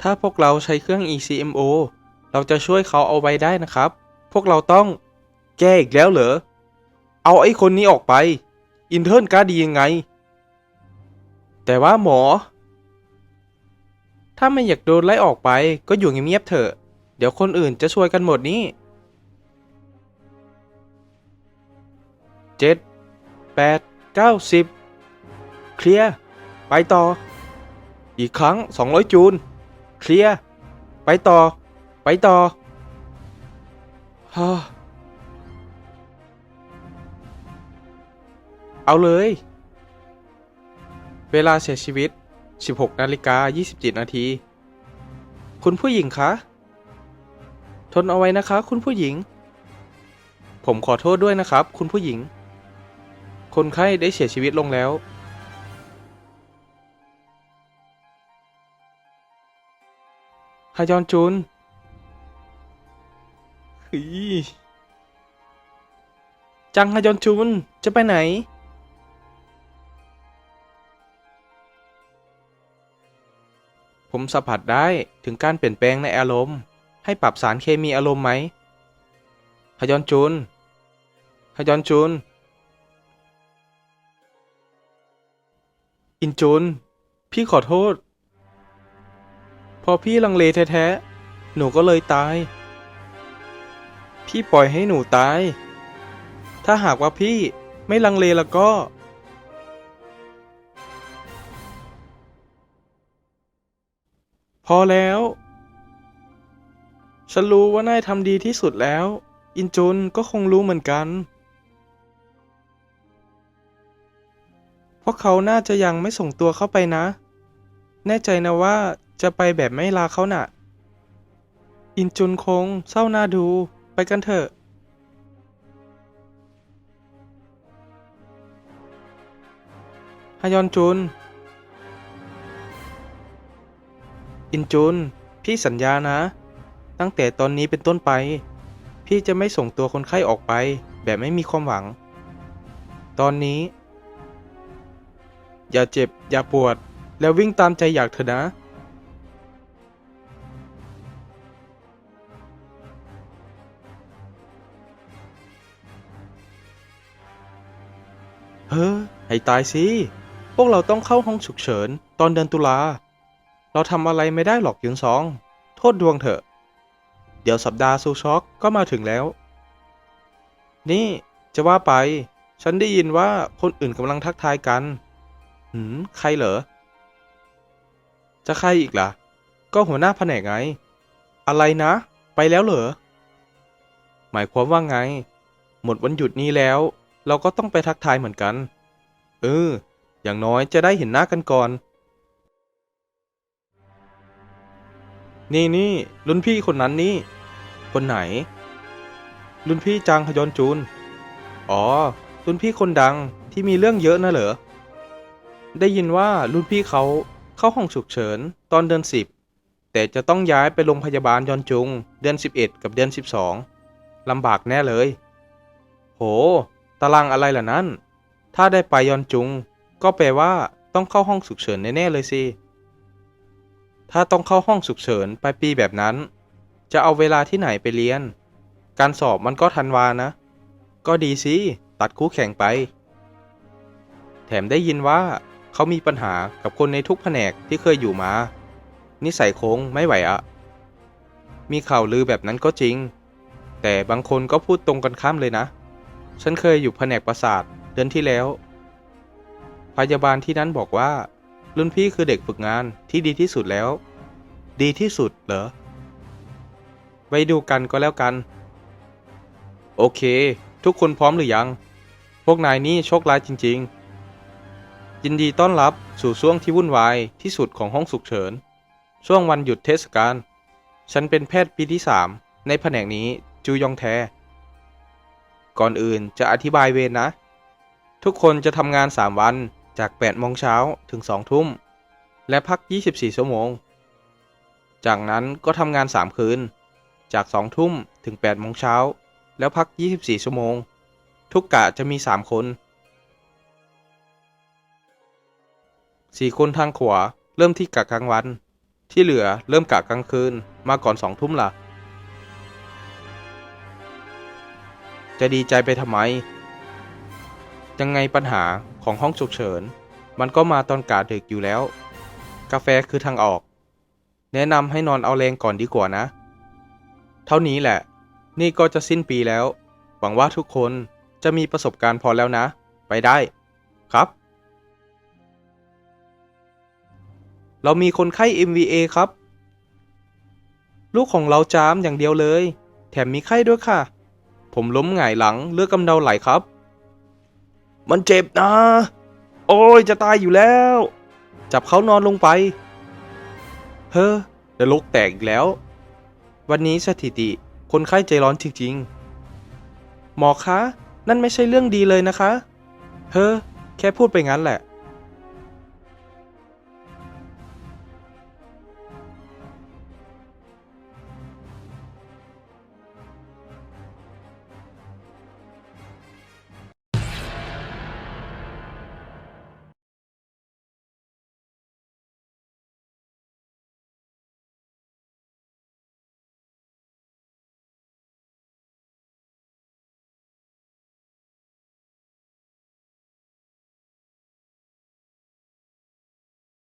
ถ้าพวกเราใช้เครื่อง ECMO เราจะช่วยเขาเอาไว้ได้นะครับ พวกเราต้อง แก้อีกแล้วเหรอ เอาไอ้คนนี้ออกไป อินเทิร์นกล้าดียังไง แต่ว่าหมอ ถ้าไม่อยากโดนไล่ออกไปก็อยู่เงียบๆเถอะ เดี๋ยวคนอื่นจะช่วยกันหมดนี่เจ็ดแปดเก้าสิบเคลียร์ ไปต่อ อีกครั้ง 200 จูน เคลียร์ไปต่อ ไปต่อฮ่าเอาเลย เวลาเสียชีวิต 16นาฬิกา27นาที คุณผู้หญิงคะ ทนเอาไว้นะคะ คุณผู้หญิง ผมขอโทษด้วยนะครับ คุณผู้หญิง คนไข้ได้เสียชีวิตลงแล้วายอนจุนเฮ้ยจังฮายอนจุนจะไปไหน ผมสัมผัสได้ถึงการเปลี่ยนแปลงในอารมณ์ ให้ปรับสารเคมีอารมณ์ไหมฮายอนจุนฮายอนจุน อินจุน พี่ขอโทษพ อพี่ลังเลแท้ๆ หนูก็เลยตาย พี่ปล่อยให้หนูตาย ถ้าหากว่าพี่ไม่ลังเลแล้วก็พอแล้ว ฉันรู้ว่านายทำดีที่สุดแล้ว อินจุนก็คงรู้เหมือนกัน พวกเขาน่าจะยังไม่ส่งตัวเข้าไปนะ แน่ใจนะว่า จะไปแบบไม่ลาเขาน่ะ อินจุนคงเศร้าหน้าดู ไปกันเถอะฮายอนจุน อินจุน พี่สัญญานะ ตั้งแต่ตอนนี้เป็นต้นไป พี่จะไม่ส่งตัวคนไข้ออกไป แบบไม่มีความหวัง ตอนนี้ อย่าเจ็บ อย่าปวด แล้ววิ่งตามใจอยากเถอะนะ เฮ้อให้ตายสิ พวกเราต้องเข้าห้องฉุกเฉิน ตอนเดือนตุลา เราทำอะไรไม่ได้หรอกยุนซอง โทษดวงเถอะ เดี๋ยวสัปดาห์ซูช็อกก็มาถึงแล้ว นี่จะว่าไป ฉันได้ยินว่าคนอื่นกำลังทักทายกัน หืม ใครเหรอ จะใครอีกล่ะ ก็หัวหน้าแผนกไง อะไรนะ ไปแล้วเหรอ หมายความว่าไง หมดวันหยุดนี้แล้ว เราก็ต้องไปทักทายเหมือนกัน เออ อย่างน้อยจะได้เห็นหน้ากันก่อน นี่นี่รุ่นพี่คนนั้นนี่ คนไหน รุ่นพี่จางฮยอนจูน อ๋อ รุ่นพี่คนดังที่มีเรื่องเยอะนะเหรอ ได้ยินว่ารุ่นพี่เขาเข้าห้องฉุกเฉินตอนเดือนสิบแต่จะต้องย้ายไปโรงพยาบาลยอนจุง เดือน 11 กับเดือน 12ลำบากแน่เลย โห ตารางอะไรล่ะนั่นถ้าได้ไปยอนจุง ก็แปลว่าต้องเข้าห้องฉุกเฉินแน่ๆเลยสิ ถ้าต้องเข้าห้องฉุกเฉินปลายปีแบบนั้น จะเอาเวลาที่ไหนไปเรียน การสอบมันก็ทันวานะ ก็ดีสิ ตัดคู่แข่งไป แถมได้ยินว่าเขามีปัญหากับคนในทุกแผนกที่เคยอยู่มา นิสัยโค้งไม่ไหวอะ มีข่าวลือแบบนั้นก็จริง แต่บางคนก็พูดตรงกันข้ามเลยนะ ฉันเคยอยู่แผนกประสาทเดือนที่แล้ว พยาบาลที่นั้นบอกว่า รุ่นพี่คือเด็กฝึกงานที่ดีที่สุดแล้ว ดีที่สุดเหรอไว้ดูกันก็แล้วกัน โอเค ทุกคนพร้อมหรือยัง พวกนายนี่โชคร้ายจริง ๆ ยินดีต้อนรับสู่ช่วงที่วุ่นวายที่สุดของห้องฉุกเฉิน ช่วงวันหยุดเทศกาล ฉันเป็นแพทย์ปีที่3ในแผนกนี้จูยองแท ก่อนอื่นจะอธิบายเวรนะ ทุกคนจะทำงาน 3 วันจาก8โมงเช้าถึง 2 ทุ่ม และพัก 24 ชั่วโมง จากนั้นก็ทำงาน 3 คืน จาก 2 ทุ่มถึง8โมงเช้า แล้วพัก 24 ชั่วโมง ทุกกะจะมี 3 คน 4 คนทางขวาเริ่มที่กะกลางวัน ที่เหลือเริ่มกะกลางคืนมาก่อนสองทุ่มล่ะ จะดีใจไปทำไม ยังไงปัญหาของห้องฉุกเฉิน มันก็มาตอนกาดึกอยู่แล้ว กาแฟคือทางออก แนะนำให้นอนเอาแรงก่อนดีกว่านะ เท่านี้แหละ นี่ก็จะสิ้นปีแล้ว หวังว่าทุกคนจะมีประสบการณ์พอแล้วนะ ไปได้ ครับ เรามีคนไข้ MVA ครับ ลูกของเราจามอย่างเดียวเลย แถมมีไข้ด้วยค่ะ ผมล้มหงายหลังเลือดกำเดาไหลครับ มันเจ็บนะ โอ้ยจะตายอยู่แล้ว จับเขานอนลงไป เฮ้อเดยวลกแตกอีกแล้ว วันนี้สถิติคนไข้ใจร้อนจริงๆ หมอคะ นั่นไม่ใช่เรื่องดีเลยนะคะ เฮ้อแค่พูดไปงั้นแหละ